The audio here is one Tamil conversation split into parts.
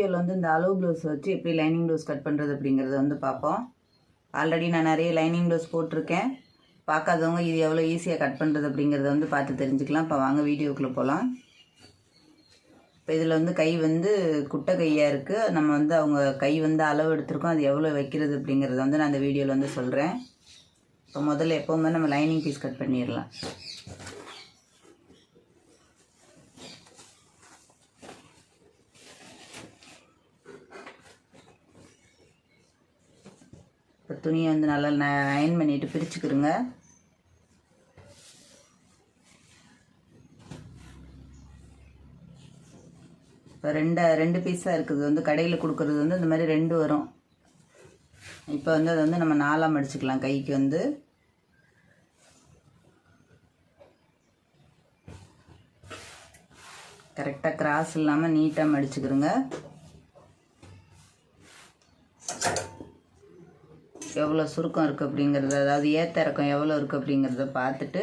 வீடியோவில் வந்து இந்த அளவு ப்ளவுஸ் வச்சு எப்படி லைனிங் ப்ளவுஸ் கட் பண்ணுறது அப்படிங்கிறத வந்து பார்ப்போம். ஆல்ரெடி நான் நிறைய லைனிங் ப்ளவுஸ் போட்டிருக்கேன். பார்க்காதவங்க இது எவ்வளோ ஈஸியாக கட் பண்ணுறது அப்படிங்கிறத வந்து பார்த்து தெரிஞ்சுக்கலாம். இப்போ வாங்க வீடியோக்குள்ளே போகலாம் இப்போ இதில் வந்து கை வந்து குட்டை கையாக இருக்குது நம்ம வந்து அவங்க கை வந்து அளவு எடுத்திருக்கோம். அது எவ்வளோ வைக்கிறது அப்படிங்கிறத வந்து நான் அந்த வீடியோவில் வந்து சொல்கிறேன் இப்போ முதல்ல எப்போவுமே நம்ம லைனிங் பீஸ் கட் பண்ணிடலாம். துணியை வந்து நல்லா அயன் பண்ணிவிட்டு பிரிச்சுக்கிறோங்க இப்போ ரெண்டு ரெண்டு பீஸாக இருக்குது. வந்து கடையில் கொடுக்குறது வந்து இந்த மாதிரி ரெண்டு வரும். இப்போ வந்து அதை வந்து நம்ம நாலாக மடிச்சுக்கலாம் கைக்கு வந்து. கரெக்டாக கிராஸ் இல்லாமல் நீட்டாக மடிச்சுக்கிறோங்க எவ்வளோ சுருக்கம் இருக்குது அப்படிங்கிறது அதாவது ஏத்த இறக்கம் எவ்வளோ இருக்குது அப்படிங்கிறத பார்த்துட்டு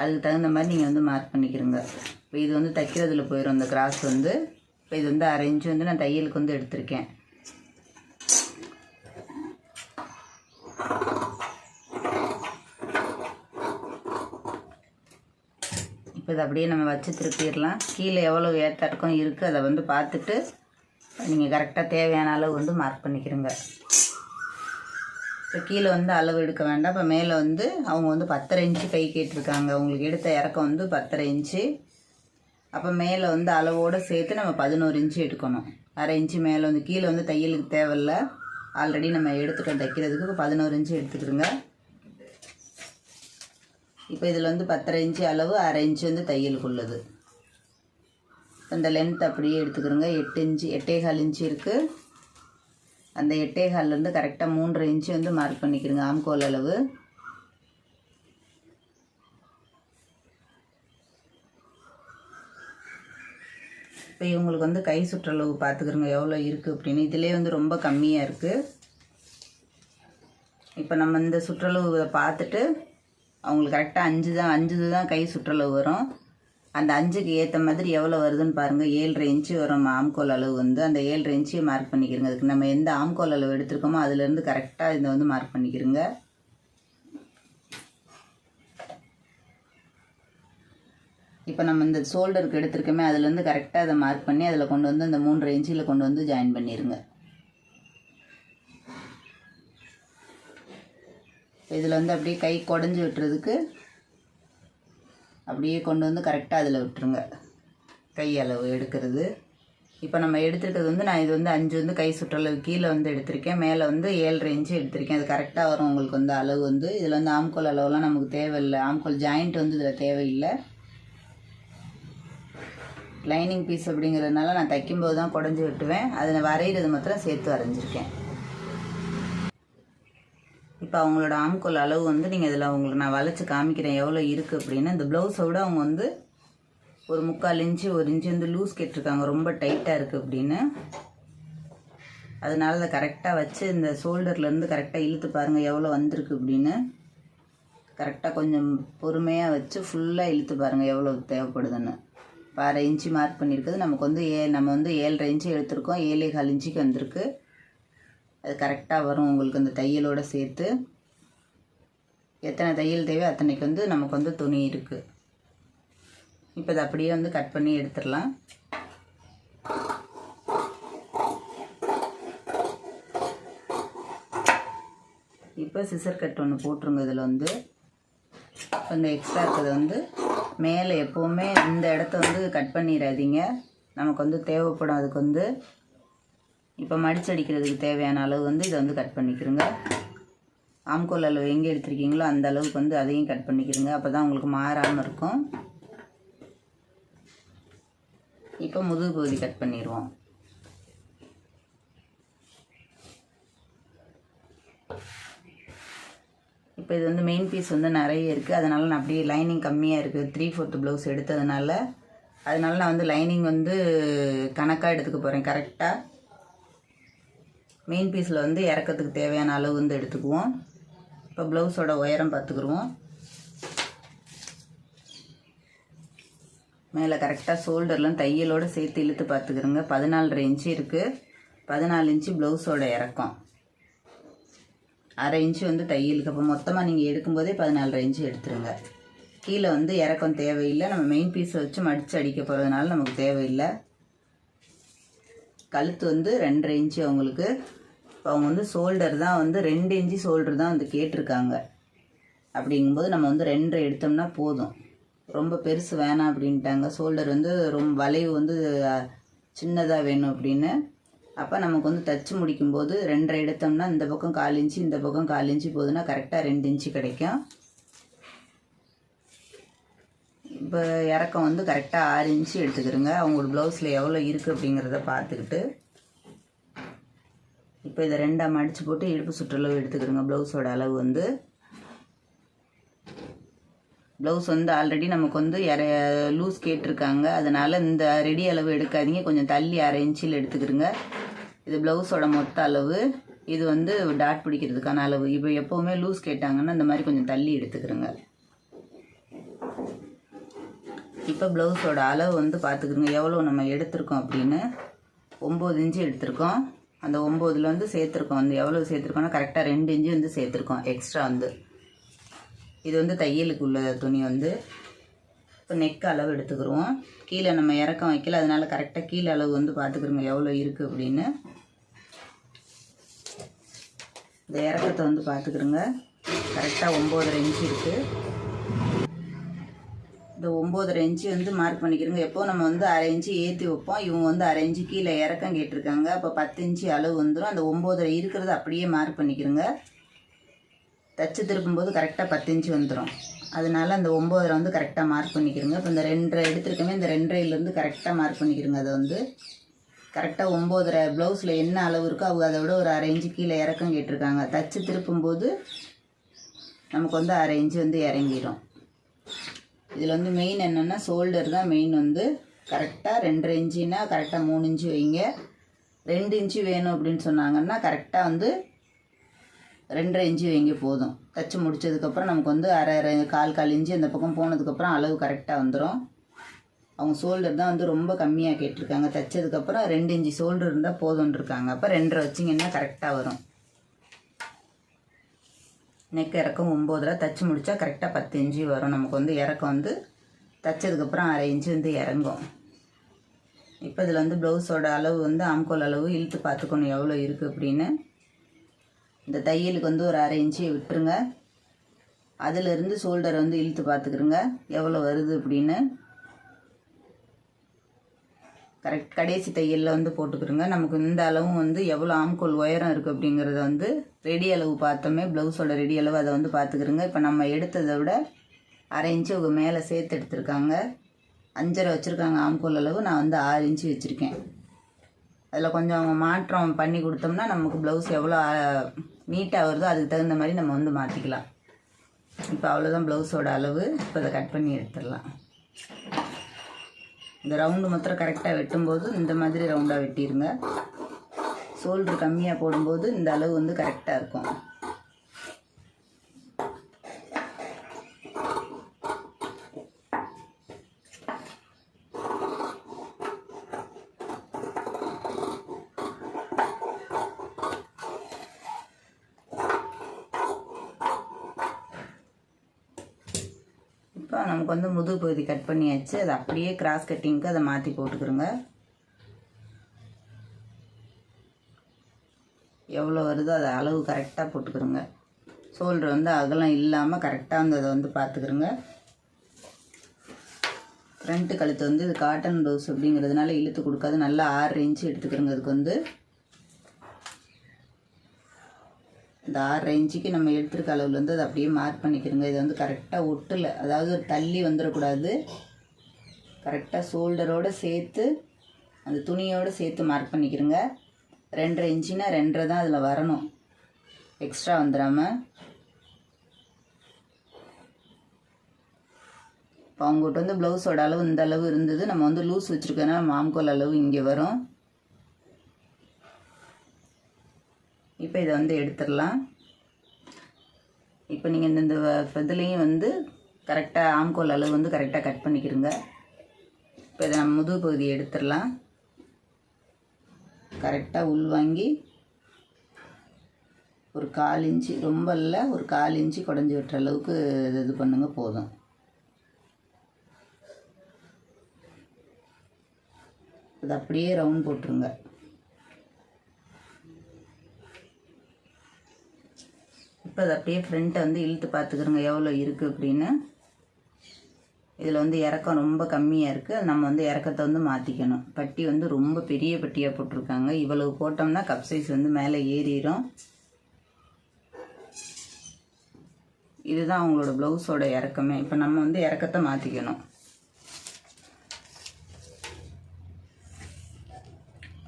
அதுக்கு தகுந்த மாதிரி நீங்கள் வந்து மார்க் பண்ணிக்கிறோங்க. இப்போ இது வந்து தைக்கிறதுல போயிடும் அந்த கிராஸ் வந்து இப்போ இது வந்து அரை வந்து நான் தையலுக்கு வந்து எடுத்திருக்கேன். இப்போ இதை அப்படியே நம்ம வச்சு திருப்பிடலாம். கீழே எவ்வளோ ஏற்ற இறக்கம் இருக்குது அதை வந்து பார்த்துட்டு நீங்கள் கரெக்டாக தேவையான அளவு வந்து மார்க் பண்ணிக்கிறோங்க. இப்போ கீழே வந்து அளவு எடுக்க வேண்டாம். இப்போ மேலே வந்து அவங்க வந்து பத்தரை இன்ச்சு கை கேட்டிருக்காங்க. அவங்களுக்கு எடுத்த இறக்கம் வந்து பத்தரை இன்ச்சு. அப்போ மேலே வந்து அளவோடு சேர்த்து நம்ம பதினோரு இன்ச்சு எடுக்கணும். அரை இன்ச்சு மேலே வந்து கீழே வந்து தையலுக்கு தேவையில்ல. ஆல்ரெடி நம்ம எடுத்துட்டோம் தைக்கிறதுக்கு. இப்போ பதினோரு இன்ச்சு எடுத்துக்கிறோங்க இப்போ இதில் வந்து பத்தரை இன்ச்சு அளவு அரை இன்ச்சு வந்து தையலுக்கு உள்ளது. அந்த லென்த் அப்படியே எடுத்துக்கிறோங்க எட்டு இன்ச்சு எட்டே கால் இன்ச்சு இருக்குது அந்த எட்டேகால்லேருந்து கரெக்டாக மூன்றரை இன்ச்சு வந்து மார்க் பண்ணிக்கிறோங்க ஆம்கோல் அளவு. இப்போ இவங்களுக்கு வந்து கை சுற்றளவு பார்த்துக்கிறோங்க எவ்வளோ இருக்குது அப்படின்னு. இதிலே வந்து ரொம்ப கம்மியாக இருக்குது இப்போ நம்ம இந்த சுற்றளவு பார்த்துட்டு அவங்களுக்கு கரெக்டாக அஞ்சு தான் அஞ்சு தான் கை சுற்றளவு வரும். அந்த அஞ்சுக்கு ஏற்ற மாதிரி எவ்வளோ வருதுன்னு பாருங்கள் ஏழரை இன்ச்சு வரும் ஆம்கோல் அளவு வந்து. அந்த ஏழரை இன்ச்சு மார்க் பண்ணிக்கிறோங்க. அதுக்கு நம்ம எந்த ஆம்கோல் அளவு எடுத்திருக்கோமோ அதுலேருந்து கரெக்டாக இதை வந்து மார்க் பண்ணிக்கிறோங்க. இப்போ நம்ம இந்த ஷோல்டருக்கு எடுத்திருக்கோமே அதுலேருந்து கரெக்டாக அதை மார்க் பண்ணி அதில் கொண்டு வந்து அந்த மூன்றரை இன்ச்சில் கொண்டு வந்து ஜாயின் பண்ணிடுங்க இதில் வந்து அப்படியே கை குடஞ்சி விட்டுறதுக்கு அப்படியே கொண்டு வந்து கரெக்டாக அதில் விட்டுருங்க. கை அளவு எடுக்கிறது. இப்போ நம்ம எடுத்துருக்கிறது வந்து நான் இது வந்து அஞ்சு வந்து கை சுற்றளவு கீழே வந்து எடுத்திருக்கேன். மேலே வந்து ஏழு இன்ச்சு எடுத்திருக்கேன். அது கரெக்டாக வரும் உங்களுக்கு வந்து அளவு வந்து. இதில் வந்து ஆம்கோல் அளவுலாம் நமக்கு தேவையில்லை. ஆம்கோல் ஜாயிண்ட் வந்து இதில் தேவையில்லை. லைனிங் பீஸ் அப்படிங்கிறதுனால நான் தைக்கும்போது தான் குடஞ்சி விட்டுவேன். அதை வரைகிறது மாத்திரம் சேர்த்து வரைஞ்சிருக்கேன். இப்போ அவங்களோட ஆம்கோல் அளவு வந்து நீங்கள் இதில் அவங்களுக்கு நான் வளைச்சி காமிக்கிறேன் எவ்வளோ இருக்குது அப்படின்னு. இந்த ப்ளவுஸை விட அவங்க வந்து ஒரு முக்கால் இன்ச்சு ஒரு இன்ச்சு வந்து லூஸ் கேட்டிருக்காங்க ரொம்ப டைட்டாக இருக்குது அப்படின்னு. அதனால அதை கரெக்டாக வச்சு இந்த ஷோல்டர்லேருந்து கரெக்டாக இழுத்து பாருங்கள் எவ்வளோ வந்திருக்கு அப்படின்னு. கரெக்டாக கொஞ்சம் பொறுமையாக வச்சு ஃபுல்லாக இழுத்து பாருங்கள் எவ்வளோ தேவைப்படுதுன்னு. இப்போ அரை இன்ச்சு மார்க் பண்ணியிருக்குது நமக்கு வந்து ஏ நம்ம வந்து ஏழரை இன்ச்சு எடுத்திருக்கோம். ஏழே கால் இன்ச்சுக்கு வந்திருக்கு. அது கரெக்டாக வரும் உங்களுக்கு அந்த தையலோடு சேர்த்து. எத்தனை தையல் தேவை அத்தனைக்கு வந்து நமக்கு வந்து துணி இருக்குது இப்போ இதை அப்படியே வந்து கட் பண்ணி எடுத்துடலாம். இப்போ சிசர் கட் ஒன்று போட்டுருங்க இதில் வந்து. இந்த எக்ஸ்ட்ரா இருக்கிறத வந்து மேலே எப்போவுமே இந்த இடத்த வந்து கட் பண்ணிடாதீங்க. நமக்கு வந்து தேவைப்படும் அதுக்கு வந்து இப்போ மடிச்சடிக்கிறதுக்கு தேவையான அளவு வந்து இதை வந்து கட் பண்ணிக்கிறோங்க. ஆம்கோல் அளவு எங்கே எடுத்திருக்கீங்களோ அந்த அளவுக்கு வந்து அதையும் கட் பண்ணிக்கிறோங்க. அப்போ தான் உங்களுக்கு மாறாமல் இருக்கும். இப்போ முதுகு பகுதி கட் பண்ணிடுவோம். இப்போ இது வந்து மெயின் பீஸ் வந்து நிறைய இருக்குது அதனால் நான் அப்படியே லைனிங் கம்மியாக இருக்குது த்ரீ ஃபோர்த்து ப்ளவுஸ் எடுத்ததுனால அதனால நான் வந்து லைனிங் வந்து கணக்காக எடுத்துக்க போகிறேன் கரெக்டாக மெயின் பீஸில் வந்து இறக்கத்துக்கு தேவையான அளவு வந்து எடுத்துக்குவோம். இப்போ ப்ளவுஸோட உயரம் பார்த்துக்குருவோம் மேலே கரெக்டாக ஷோல்டர்லாம் தையலோடு சேர்த்து இழுத்து பார்த்துக்கிறோங்க பதினாலரை இன்ச்சு இருக்குது பதினாலு இன்ச்சு ப்ளவுஸோட இறக்கம். அரை இன்ச்சு வந்து தையலுக்கு. அப்போ மொத்தமாக நீங்கள் எடுக்கும்போதே பதினாலரை இன்ச்சு எடுத்துருங்க. கீழே வந்து இறக்கம் தேவையில்லை. நம்ம மெயின் பீஸை வச்சு மடித்து அடிக்க போகிறதுனால நமக்கு தேவையில்லை. கழுத்து வந்து ரெண்டரை இன்ச்சு அவங்களுக்கு. இப்போ அவங்க வந்து ஷோல்டர் தான் வந்து ரெண்டு இன்ச்சு ஷோல்டர் தான் வந்து கேட்டிருக்காங்க. அப்படிங்கும்போது நம்ம வந்து ரெண்டரை எடுத்தோம்னா போதும். ரொம்ப பெருசு வேணாம் அப்படின்ட்டாங்க. ஷோல்டர் வந்து ரொம்ப வளைவு வந்து சின்னதாக வேணும் அப்படின்னு. அப்போ நமக்கு வந்து தச்சு முடிக்கும்போது ரெண்டரை எடுத்தோம்னா இந்த பக்கம் கால் இன்ச்சு இந்த பக்கம் கால் இன்ச்சு போதுன்னா கரெக்டாக ரெண்டு இன்ச்சு கிடைக்கும். இப்போ இறக்கம் வந்து கரெக்டாக ஆறு இன்ச்சு எடுத்துக்கிறோங்க. அவங்களுக்கு ப்ளவுஸில் எவ்வளோ இருக்குது அப்படிங்கிறத பார்த்துக்கிட்டு இப்போ இதை ரெண்டாக மடித்து போட்டு இடுப்பு சுற்றளவு எடுத்துக்கிறோங்க. ப்ளவுஸோட அளவு வந்து. ப்ளவுஸ் வந்து ஆல்ரெடி நமக்கு வந்து இற லூஸ் கேட்டிருக்காங்க அதனால் இந்த ரெடி அளவு எடுக்காதீங்க. கொஞ்சம் தள்ளி அரை இன்ச்சில் எடுத்துக்கிறோங்க. இது ப்ளவுஸோட மொத்த அளவு. இது வந்து டாட் பிடிக்கிறதுக்கான அளவு. இப்போ எப்போவுமே லூஸ் கேட்டாங்கன்னா இந்த மாதிரி கொஞ்சம் தள்ளி எடுத்துக்கிறோங்க. இப்போ ப்ளவுஸோட அளவு வந்து பார்த்துக்கிறோங்க எவ்வளோ நம்ம எடுத்திருக்கோம் அப்படின்னு ஒம்பது இன்ச்சு எடுத்திருக்கோம். அந்த ஒம்போதில் வந்து சேர்த்துருக்கோம். வந்து எவ்வளோ சேர்த்துருக்கோம்னா கரெக்டாக ரெண்டு இன்ச்சு வந்து சேர்த்துருக்கோம். எக்ஸ்ட்ரா வந்து. இது வந்து தையலுக்கு உள்ள துணி வந்து. இப்போ நெக் அளவு எடுத்துக்கிறோம் கீழே நம்ம இறக்கம் வைக்கல. அதனால் கரெக்டாக கீழே அளவு வந்து பார்த்துக்கிறோங்க எவ்வளோ இருக்குது அப்படின்னு. இந்த இறக்கத்தை வந்து பார்த்துக்கிறோங்க கரெக்டாக ஒம்போதரை இன்ச்சு இருக்குது இந்த ஒம்போதரை இன்ச்சு வந்து மார்க் பண்ணிக்கிறோங்க. எப்போ நம்ம வந்து அரை இன்ச்சு ஏற்றி வைப்போம். இவங்க வந்து அரை இன்ச்சு கீழே இறக்கம் கேட்டிருக்காங்க. அப்போ பத்து இன்ச்சு அளவு வந்துடும் அந்த ஒம்போதரை இருக்கிறத அப்படியே மார்க் பண்ணிக்கிறோங்க. தச்சு திருப்பும்போது கரெக்டாக பத்து இன்ச்சு வந்துடும் அதனால அந்த ஒம்போதரை வந்து கரெக்டாக மார்க் பண்ணிக்கிறோங்க. இப்போ இந்த ரெண்டரை எடுத்துருக்கமே இந்த ரெண்டரைலேருந்து கரெக்டாக மார்க் பண்ணிக்கிறோங்க அதை வந்து. கரெக்டாக ஒம்போதரை ப்ளவுஸில் என்ன அளவு இருக்கோ அவங்க அதை விட ஒரு அரை இன்ச்சு கீழே இறக்கம் கேட்டிருக்காங்க. தச்சு திருப்பும்போது நமக்கு வந்து அரை இன்ச்சு வந்து இறங்கிடும் இதில் வந்து மெயின் என்னென்னா ஷோல்டர் தான் மெயின் வந்து. கரெக்டாக ரெண்டரை இன்ச்சுனா கரெக்டாக மூணு இன்ச்சு வைங்க. ரெண்டு இன்ச்சு வேணும் அப்படின்னு சொன்னாங்கன்னா கரெக்டாக வந்து ரெண்டரை இன்ச்சு வைங்க போதும். தச்சு முடிச்சதுக்கப்புறம் நமக்கு வந்து அரை அரை கால் கால் இன்ச்சு அந்த பக்கம் போனதுக்கப்புறம் அளவு கரெக்டாக வந்துடும் அவங்க ஷோல்டர் தான் வந்து ரொம்ப கம்மியாக கேட்டிருக்காங்க. தைச்சதுக்கப்புறம் ரெண்டு இன்ச்சு ஷோல்டர் இருந்தால் போதும்னு இருக்காங்க. அப்போ ரெண்டரை வச்சிங்கன்னா கரெக்டாக வரும். நெக் இறக்கம் ஒம்போதரை தச்சு முடித்தா கரெக்டாக பத்து இன்ச்சு வரும். நமக்கு வந்து இறக்கம் வந்து தைச்சதுக்கப்புறம் அரை இன்ச்சு வந்து இறங்கும். இப்போ இதில் வந்து ப்ளவுஸோட அளவு வந்து ஆம்கோல் அளவு இழுத்து பார்த்துக்கணும் எவ்வளோ இருக்குது அப்படின்னு. இந்த தையலுக்கு வந்து ஒரு அரை இன்ச்சு விட்டுருங்க. அதிலிருந்து ஷோல்டரை வந்து இழுத்து பார்த்துக்கிறோங்க எவ்வளோ வருது அப்படின்னு. கரெக்ட் கடைசி தையலில் வந்து போட்டுக்கிறோங்க நமக்கு இந்த அளவும் வந்து எவ்வளோ ஆம்கோல் உயரம் இருக்குது அப்படிங்கிறத வந்து ரெடி அளவு பார்த்தோமே. ப்ளவுஸோட ரெடி அளவு அதை வந்து பார்த்துக்கிறோங்க இப்போ நம்ம எடுத்ததை விட அரை இன்ச்சு அவங்க மேலே சேர்த்து எடுத்திருக்காங்க. அஞ்சரை வச்சுருக்காங்க ஆம்கோல் அளவு. நான் வந்து ஆறு இன்ச்சு வச்சுருக்கேன். அதில் கொஞ்சம் அவங்க மாற்றம் பண்ணி கொடுத்தோம்னா நமக்கு ப்ளவுஸ் எவ்வளோ நீட்டாக வருதோ அதுக்கு தகுந்த மாதிரி நம்ம வந்து மாற்றிக்கலாம் இப்போ அவ்வளோதான் ப்ளவுஸோட அளவு. இப்போ அதை கட் பண்ணி எடுத்துடலாம். இந்த ரவுண்டு மாத்திரம் கரெக்டாக வெட்டும்போது இந்த மாதிரி ரவுண்டாக வெட்டிடுங்க ஷோல்ட்ரு கம்மியாக போடும்போது இந்த அளவு வந்து கரெக்டாக இருக்கும் இப்போ நமக்கு வந்து முதுகு பகுதி கட் பண்ணியாச்சு. அதை அப்படியே கிராஸ் கட்டிங்க்கு அதை மாற்றி போட்டுக்கிறோங்க. எவ்வளோ வருதோ அதை அளவு கரெக்டாக போட்டுக்கிறோங்க. ஷோல்டர் வந்து அகலம் இல்லாமல் கரெக்டாக வந்து அதை வந்து பார்த்துக்கிறோங்க. ஃப்ரண்ட்டு கழுத்து வந்து இது காட்டன் ப்ளவுஸ் அப்படிங்கிறதுனால இழுத்து கொடுக்காது. நல்லா ஆறு இன்ச்சு எடுத்துக்கிறோங்க. அதுக்கு வந்து இந்த ஆறு இன்ச்சுக்கு நம்ம எடுத்துருக்க அளவில் வந்து அதை அப்படியே மார்க் பண்ணிக்கிறோங்க. இது வந்து கரெக்டாக ஒட்டில். அதாவது தள்ளி வந்துடக்கூடாது. கரெக்டாக ஷோல்டரோடு சேர்த்து அந்த துணியோடு சேர்த்து மார்க் பண்ணிக்கிறோங்க. ரெண்டரை இன்ச்சுனா ரெண்டரை தான் அதில் வரணும். எக்ஸ்ட்ரா வந்துடாமல் இப்போ அவங்ககிட்ட வந்து ப்ளவுஸோட அளவு இந்த அளவு இருந்தது. நம்ம வந்து லூஸ் வச்சுருக்கோன்னா மாம்கோல் அளவு இங்கே வரும். இப்போ இதை வந்து எடுத்துடலாம். இப்போ நீங்கள் இந்த இதுலேயும் வந்து கரெக்டாக ஆம்கோல் அளவு வந்து கரெக்டாக கட் பண்ணிக்கிடுங்க. இப்போ இதை நம்ம முதுகு பகுதி எடுத்துடலாம். கரெக்டாக உள்வாங்கி ஒரு கால் இன்ச்சு ரொம்ப இல்லை ஒரு கால் இன்ச்சு குடஞ்சி விட்டுற அளவுக்கு இது இது பண்ணுங்க போதும். அது அப்படியே ரவுண்ட் போட்டுருங்க. இப்போ அதை அப்படியே ஃப்ரண்ட்டை வந்து இழுத்து பார்த்துக்கிறோங்க. எவ்வளோ இருக்குது அப்படின்னு. இதில் வந்து இறக்கம் ரொம்ப கம்மியாக இருக்குது அது நம்ம வந்து இறக்கத்தை வந்து மாற்றிக்கணும் பட்டி வந்து ரொம்ப பெரிய பட்டியாக போட்டிருக்காங்க. இவ்வளவு போட்டோம்னா கப் சைஸ் வந்து மேலே ஏறிடும் இதுதான் அவங்களோட ப்ளவுஸோட இறக்கமே. இப்போ நம்ம வந்து இறக்கத்தை மாற்றிக்கணும்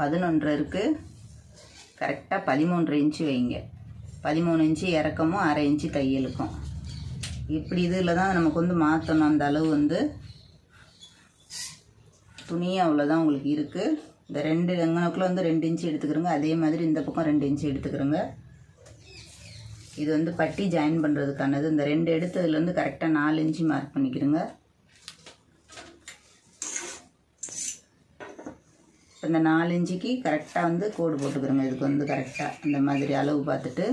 பதினொன்று இருக்குது கரெக்டாக பதிமூன்று இன்ச்சு வைங்க. பதிமூணு இன்ச்சு இறக்கமும் அரை இன்ச்சு தையலுக்கும். இப்படி இதில் தான் நமக்கு வந்து மாற்றணும் அந்த அளவு வந்து துணியும் அவ்வளோதான் உங்களுக்கு இருக்குது இந்த ரெண்டு எங்கனக்குள்ளே வந்து ரெண்டு இன்ச்சு எடுத்துக்கிறோங்க. அதே மாதிரி இந்த பக்கம் ரெண்டு இன்ச்சு எடுத்துக்கிறோங்க. இது வந்து பட்டி ஜாயின் பண்ணுறதுக்கானது இந்த ரெண்டு எடுத்ததுலேருந்து கரெக்டாக நாலு இன்ச்சு மார்க் பண்ணிக்கிறோங்க. இந்த நாலு இன்ச்சுக்கு கரெக்டாக வந்து கோடு போட்டுக்கிறோங்க. இதுக்கு வந்து கரெக்டாக இந்த மாதிரி அளவு பார்த்துட்டு.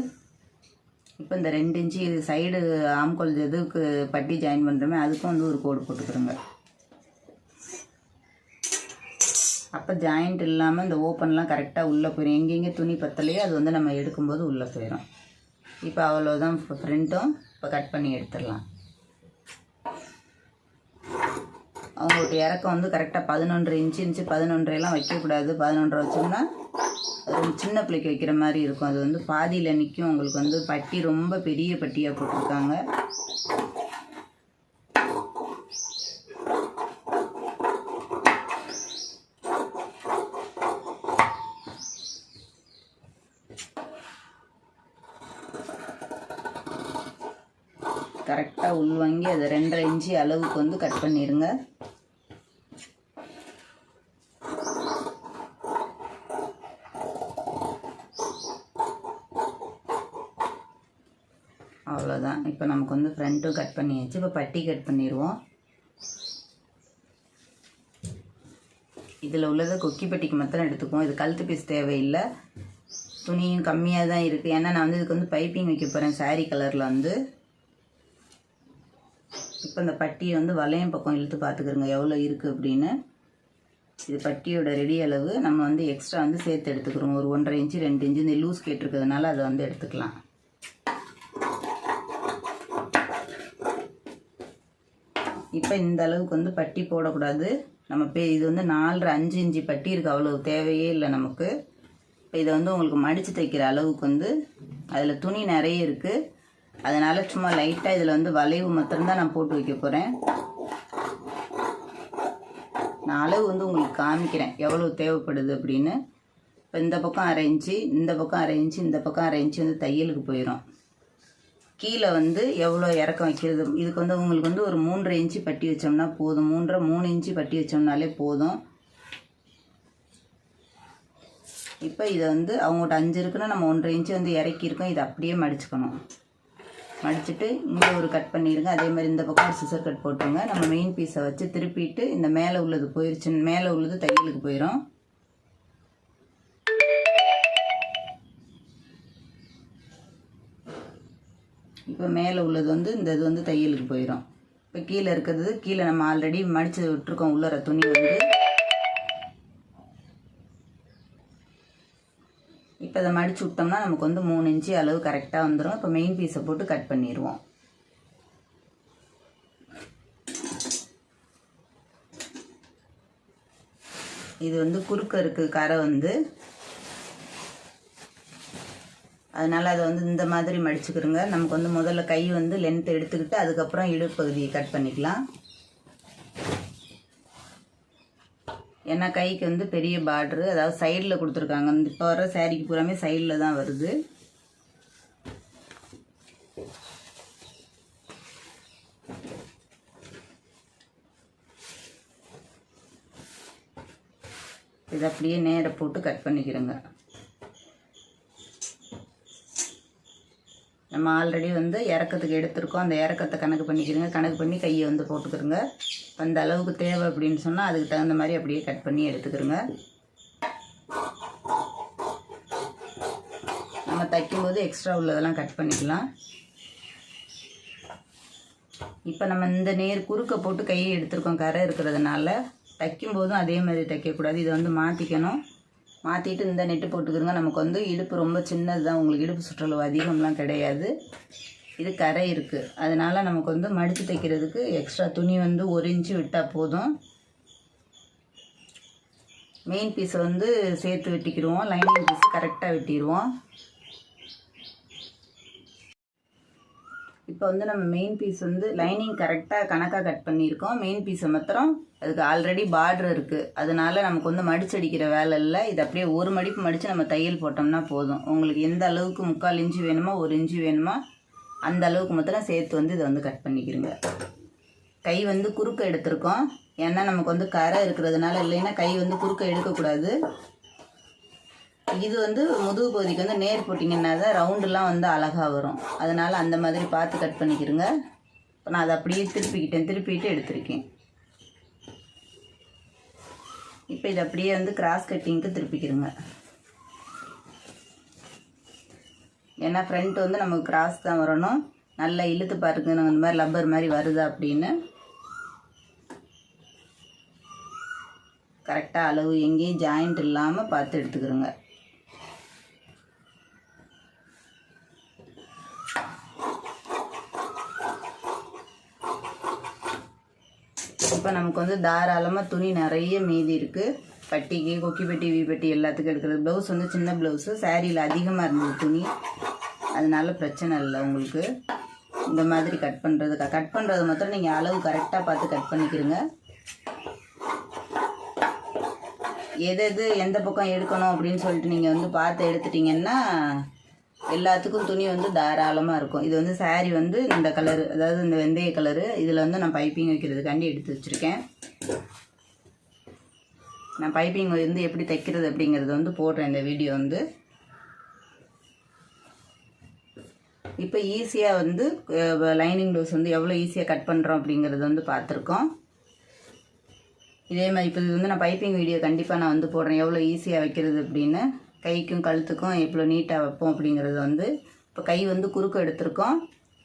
இப்போ இந்த ரெண்டு இன்ச்சு இது சைடு ஆம்கோல் எதுக்கு பட்டி ஜாயின் பண்ணுறோமே அதுக்கும் வந்து ஒரு கோடு போட்டுக்கிறோங்க. அப்போ ஜாயிண்ட் இல்லாமல் இந்த ஓப்பன்லாம் கரெக்டாக உள்ளே போயிடும் எங்கெங்கே துணி பத்தலையோ அது வந்து நம்ம எடுக்கும்போது உள்ளே போயிடும் இப்போ அவ்வளோதான் இப்போ ஃப்ரண்ட்டும் இப்போ கட் பண்ணி எடுத்துடலாம். அவங்களுக்கு இறக்கம் வந்து கரெக்டாக பதினொன்று இன்ச்சு இன்ச்சு பதினொன்றையெல்லாம் வைக்கக்கூடாது. பதினொன்றரை வச்சோம்னா அது சின்ன பிள்ளைக்கு வைக்கிற மாதிரி இருக்கும். அது வந்து பாதியில் நிற்கும் உங்களுக்கு வந்து பட்டி ரொம்ப பெரிய பட்டியாக போட்டிருக்காங்க. கரெக்டாக உள்வாங்கி அதை ரெண்டரை இன்ச்சு அளவுக்கு வந்து கட் பண்ணிடுங்க அவ்வளோதான் இப்போ நமக்கு வந்து ஃப்ரண்ட்டும் கட் பண்ணியாச்சு. இப்போ பட்டி கட் பண்ணிடுவோம் இதில் உள்ளதை கொக்கி பட்டிக்கு மாத்திரம் எடுத்துக்குவோம். இது கழுத்து பீஸ் தேவையில்லை. துணியும் கம்மியாக தான் இருக்குது ஏன்னா நான் வந்து இதுக்கு வந்து பைப்பிங் வைக்க போகிறேன் சாரீ கலரில் வந்து. இப்போ இந்த பட்டியை வந்து வளையம் பக்கம் இழுத்து பார்த்துக்கிறோங்க. எவ்வளோ இருக்குது அப்படின்னு. இது பட்டியோட ரெடி அளவு. நம்ம வந்து எக்ஸ்ட்ரா வந்து சேர்த்து எடுத்துக்கிறோம். ஒரு ஒன்றரை இன்ச்சு ரெண்டு இன்ச்சு. இந்த லூஸ் கேட்டிருக்கிறதுனால அதை வந்து எடுத்துக்கலாம். இப்போ இந்த அளவுக்கு வந்து பட்டி போடக்கூடாது. நம்ம பே இது வந்து நாலரை அஞ்சு இஞ்சி பட்டி இருக்குது அவ்வளோ தேவையே இல்லை நமக்கு. இப்போ இதை வந்து உங்களுக்கு மடித்து தைக்கிற அளவுக்கு வந்து அதில் துணி நிறைய இருக்குது அதனால் சும்மா லைட்டாக இதில் வந்து வளைவு மாத்திரம்தான் நான் போட்டு வைக்க போகிறேன் நான் அளவு வந்து உங்களுக்கு காமிக்கிறேன். எவ்வளோ தேவைப்படுது அப்படின்னு. இப்போ இந்த பக்கம் அரை இன்ச்சு இந்த பக்கம் அரை இன்ச்சு இந்த பக்கம் அரை இன்ச்சு வந்து தையலுக்கு போயிடும் கீழே வந்து எவ்வளோ இறக்கம் வைக்கிறது? இதுக்கு வந்து உங்களுக்கு வந்து ஒரு மூன்றரை இன்ச்சு பட்டி வச்சோம்னா போதும். மூன்றரை மூணு இன்ச்சு பட்டி வச்சோம்னாலே போதும். இப்போ இதை வந்து அவங்கள்ட்ட அஞ்சு இருக்குன்னா நம்ம ஒன்றரை இன்ச்சு வந்து இறக்கியிருக்கோம் இதை அப்படியே மடிச்சுக்கணும். மடிச்சுட்டு இங்கே ஒரு கட் பண்ணிடுங்க அதே மாதிரி இந்த பக்கம் ஒரு சிசர் கட் போட்டுருங்க. நம்ம மெயின் பீஸை வச்சு திருப்பிட்டு இந்த மேலே உள்ளது போயிருச்சு மேலே உள்ளது தையலுக்கு போயிடும் இப்போ மேலே உள்ளது வந்து இந்த இது வந்து தையலுக்கு போயிடும் இப்போ கீழே இருக்கிறது கீழே நம்ம ஆல்ரெடி மடித்து விட்டுருக்கோம் உள்ளற துணி வந்து. இப்போ அதை மடித்து விட்டோம்னா நமக்கு வந்து மூணு இன்ச்சு அளவு கரெக்டாக வந்துடும் இப்போ மெயின் பீஸை போட்டு கட் பண்ணிடுவோம் இது வந்து குறுக்க இருக்கு கரை வந்து. அதனால் அதை வந்து இந்த மாதிரி மடிச்சுக்கிறோங்க நமக்கு வந்து முதல்ல கை வந்து லென்த் எடுத்துக்கிட்டு அதுக்கப்புறம் இடுப்பகுதியை கட் பண்ணிக்கலாம். ஏன்னா கைக்கு வந்து பெரிய பார்ட்ரு அதாவது சைடில் கொடுத்துருக்காங்க. இப்போ வர சாரிக்கு பூராமே சைடில் தான் வருது. இதை அப்படியே நேர போட்டு கட் பண்ணிக்கிறோங்க நம்ம ஆல்ரெடி வந்து இறக்கத்துக்கு எடுத்திருக்கோம். அந்த இறக்கத்தை கணக்கு பண்ணிக்கிறங்க கணக்கு பண்ணி கையை வந்து போட்டுக்கிறோங்க அந்த அளவுக்கு தேவை அப்படின்னு சொன்னால் அதுக்கு தகுந்த மாதிரி அப்படியே கட் பண்ணி எடுத்துக்கிறோங்க நம்ம தைக்கும்போது எக்ஸ்ட்ரா உள்ளதெல்லாம் கட் பண்ணிக்கலாம். இப்போ நம்ம இந்த நேர் குறுக்க போட்டு கையை எடுத்திருக்கோம். கரை இருக்கிறதுனால தைக்கும்போதும் அதே மாதிரி தைக்கக்கூடாது. இதை வந்து மாற்றிக்கணும் மாற்றிட்டு இந்த நெட்டு போட்டுக்கிறோங்க. நமக்கு வந்து இடுப்பு ரொம்ப சின்னது தான் உங்களுக்கு இடுப்பு சுற்றளவு அதிகம்லாம் கிடையாது. இது கரை இருக்குது அதனால் நமக்கு வந்து மடித்து தைக்கிறதுக்கு எக்ஸ்ட்ரா துணி வந்து ஒரு இன்ச்சு விட்டால் போதும். மெயின் பீஸை வந்து சேர்த்து வெட்டிக்கிடுவோம். லைனிங் பீஸ் கரெக்டாக வெட்டிடுவோம் இப்போ வந்து நம்ம மெயின் பீஸ் வந்து லைனிங் கரெக்டாக கணக்காக கட் பண்ணியிருக்கோம். மெயின் பீஸை மாத்திரம் அதுக்கு ஆல்ரெடி பார்டர் இருக்குது அதனால நமக்கு வந்து மடிச்சடிக்கிற வேலை இல்லை. இது அப்படியே ஒரு மடிப்பு மடித்து நம்ம தையல் போட்டோம்னா போதும். உங்களுக்கு எந்த அளவுக்கு முக்கால் இன்ச்சு வேணுமோ ஒரு இன்ச்சு வேணுமோ அந்த அளவுக்கு மாத்திரம் சேர்த்து வந்து இதை வந்து கட் பண்ணிக்கிறோங்க கை வந்து குறுக்க எடுத்திருக்கோம். ஏன்னா நமக்கு வந்து கரை இருக்கிறதுனால இல்லைன்னா கை வந்து குறுக்க எடுக்கக்கூடாது. இது வந்து முதுகு பகுதிக்கு வந்து நேர் போட்டிங்கன்னா தான் ரவுண்டுலாம் வந்து அழகாக வரும். அதனால் அந்த மாதிரி பார்த்து கட் பண்ணிக்கிருங்க. இப்போ நான் அதை அப்படியே திருப்பிக்கிட்டேன். திருப்பிட்டு எடுத்திருக்கேன். இப்போ இது அப்படியே வந்து கிராஸ் கட்டிங்க்கு திருப்பிக்கிறோங்க ஏன்னா ஃப்ரண்ட் வந்து நமக்கு கிராஸ் தான் வரணும். நல்லா இழுத்து பாருங்க. இந்த மாதிரி லப்பர் மாதிரி வருதா அப்படின்னு. கரெக்டாக அளவு எங்கேயும் ஜாயிண்ட் இல்லாமல் பார்த்து எடுத்துக்கிறோங்க இப்போ நமக்கு வந்து தாராளமாக துணி நிறைய மீதி இருக்குது பட்டிக்கு கொக்கி பெட்டி வி பெட்டி எல்லாத்துக்கும் எடுக்கிறது. ப்ளவுஸ் வந்து சின்ன ப்ளவுஸு சேரீயில் அதிகமாக இருந்தது துணி. அதனால பிரச்சனை இல்லை உங்களுக்கு. இந்த மாதிரி கட் பண்ணுறது கட் பண்ணுறது மாத்திரம் நீங்கள் அளவு கரெக்டாக பார்த்து கட் பண்ணிக்கிறங்க எது எது எந்த பக்கம் எடுக்கணும் அப்படின்னு சொல்லிட்டு நீங்கள் வந்து பார்த்து எடுத்துட்டிங்கன்னா எல்லாத்துக்கும் துணி வந்து தாராளமாக இருக்கும். இது வந்து saree வந்து இந்த கலரு அதாவது இந்த வெந்தய கலரு இதில் வந்து நான் பைப்பிங் வைக்கிறதுக்காண்டி எடுத்து வச்சுருக்கேன். நான் பைப்பிங் வந்து எப்படி தைக்கிறது அப்படிங்கிறது வந்து போடுறேன் இந்த வீடியோ வந்து. இப்போ ஈஸியாக வந்து லைனிங் ப்ளவுஸ் வந்து எவ்வளோ ஈஸியாக கட் பண்ணுறோம் அப்படிங்கிறது வந்து பார்த்துருக்கோம். இதே மாதிரி இப்போ இது வந்து நான் பைப்பிங் வீடியோ கண்டிப்பாக நான் வந்து போடுறேன். எவ்வளோ ஈஸியாக வைக்கிறது அப்படின்னு. கைக்கும் கழுத்துக்கும் எவ்வளோ நீட்டாக வைப்போம் அப்படிங்கிறது வந்து இப்போ கை வந்து குறுக்கு எடுத்திருக்கோம்.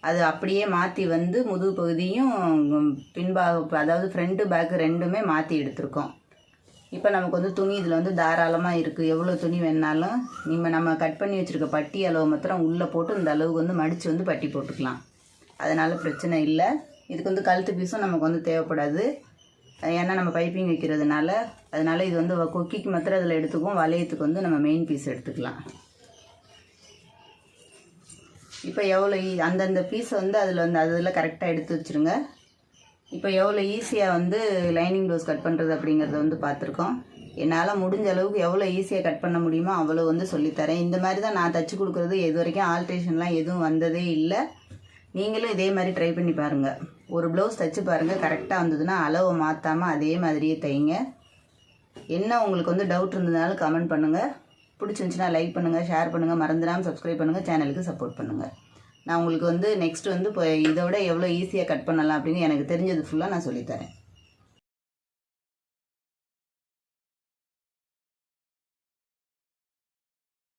அது அப்படியே மாற்றி வந்து முதுகு பகுதியும் பின்பாக அதாவது ஃப்ரண்ட்டு பேக்கு ரெண்டுமே மாற்றி எடுத்திருக்கோம். இப்போ நமக்கு வந்து துணி இதில் வந்து தாராளமாக இருக்குது எவ்வளோ துணி வேணாலும் நீங்கள் நம்ம கட் பண்ணி வச்சுருக்க பட்டி அளவு மாத்திரம் உள்ளே போட்டு இந்த அளவுக்கு வந்து மடித்து வந்து பட்டி போட்டுக்கலாம். அதனால் பிரச்சனை இல்லை. இதுக்கு வந்து கழுத்து பீஸும் நமக்கு வந்து தேவைப்படாது. ஏன்னா நம்ம பைப்பிங் வைக்கிறதுனால அதனால் இது வந்து கொக்கிக்கு மாத்திரம் அதில் எடுத்துக்குவோம். வளையத்துக்கு வந்து நம்ம மெயின் பீஸ் எடுத்துக்கலாம். இப்போ எவ்வளோ ஈ- e- அந்தந்த பீஸை வந்து அதில் வந்து அதில் கரெக்டாக எடுத்து வச்சுருங்க. இப்போ எவ்வளோ ஈஸியாக வந்து லைனிங் ப்ளவுஸ் கட் பண்ணுறது அப்படிங்கிறத வந்து பார்த்துருக்கோம். என்னால் முடிஞ்ச அளவுக்கு எவ்வளோ ஈஸியாக கட் பண்ண முடியுமோ அவ்வளோ வந்து சொல்லித்தரேன். இந்த மாதிரி தான் நான் தச்சு கொடுக்குறது. இது வரைக்கும் ஆல்ட்ரேஷன்லாம் எதுவும் வந்ததே இல்லை. நீங்களும் இதே மாதிரி ட்ரை பண்ணி பாருங்கள் ஒரு ப்ளவுஸ் தைச்சு பாருங்கள் கரெக்டாக வந்ததுன்னா அளவை மாற்றாமல் அதே மாதிரியே தைங்க. என்ன உங்களுக்கு வந்து டவுட் இருந்ததுனாலும் கமெண்ட் பண்ணுங்கள் பிடிச்சிருந்துச்சுன்னா லைக் பண்ணுங்கள் ஷேர் பண்ணுங்கள் மறந்துடாமல் சப்ஸ்கிரைப் பண்ணுங்கள் சேனலுக்கு சப்போர்ட் பண்ணுங்கள் நான் உங்களுக்கு வந்து நெக்ஸ்ட் வந்து இப்போ இதை விட எவ்வளோ ஈஸியாக கட் பண்ணலாம் அப்படின்னு எனக்கு தெரிஞ்சது ஃபுல்லாக நான் சொல்லித்தரேன்